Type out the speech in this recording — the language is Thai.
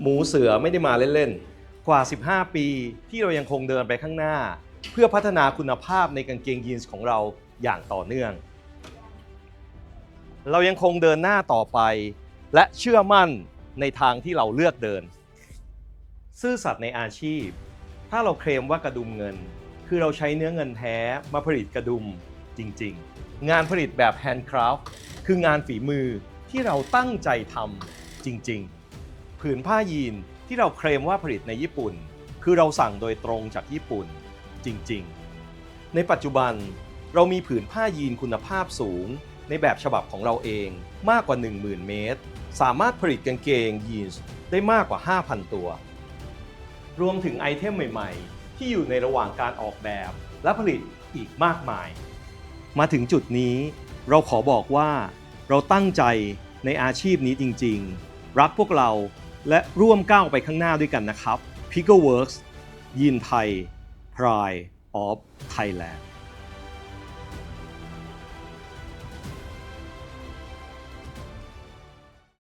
หมูเสือไม่ได้มาเล่นๆ กว่า 15 ปีที่เรายังคงเดินไปข้างหน้า เพื่อพัฒนาคุณภาพในกางเกงยีนส์ของเราอย่างต่อเนื่อง เรายังคงเดินหน้าต่อไป และเชื่อมั่นในทางที่เราเลือกเดิน ซื่อสัตย์ในอาชีพ ถ้าเราเคลมว่ากระดุมเงิน คือเราใช้เนื้อเงินแท้มาผลิตกระดุมจริงๆ งานผลิตแบบแฮนด์คราฟต์คืองานฝีมือที่เราตั้งใจทำจริง ๆ ผืนผ้ายีนที่เราเคลมว่าผลิตในญี่ปุ่น คือเราสั่งโดยตรงจากญี่ปุ่นจริงๆ ในปัจจุบันเรามีผืนผ้ายีนคุณภาพสูง ในแบบฉบับของเราเองมากกว่า 10,000 เมตร สามารถผลิตกางเกงยีนส์ได้มากกว่า 5,000 ตัว รวมถึงไอเทมใหม่ๆ ที่อยู่ในระหว่างการออกแบบและผลิตอีกมากมาย มาถึงจุดนี้เราขอบอกว่าเราตั้งใจในอาชีพนี้จริงๆ รักพวกเรา และร่วมก้าวไปข้างหน้าด้วยกันนะครับ p i c o Works ยินไทย Pride of Thailand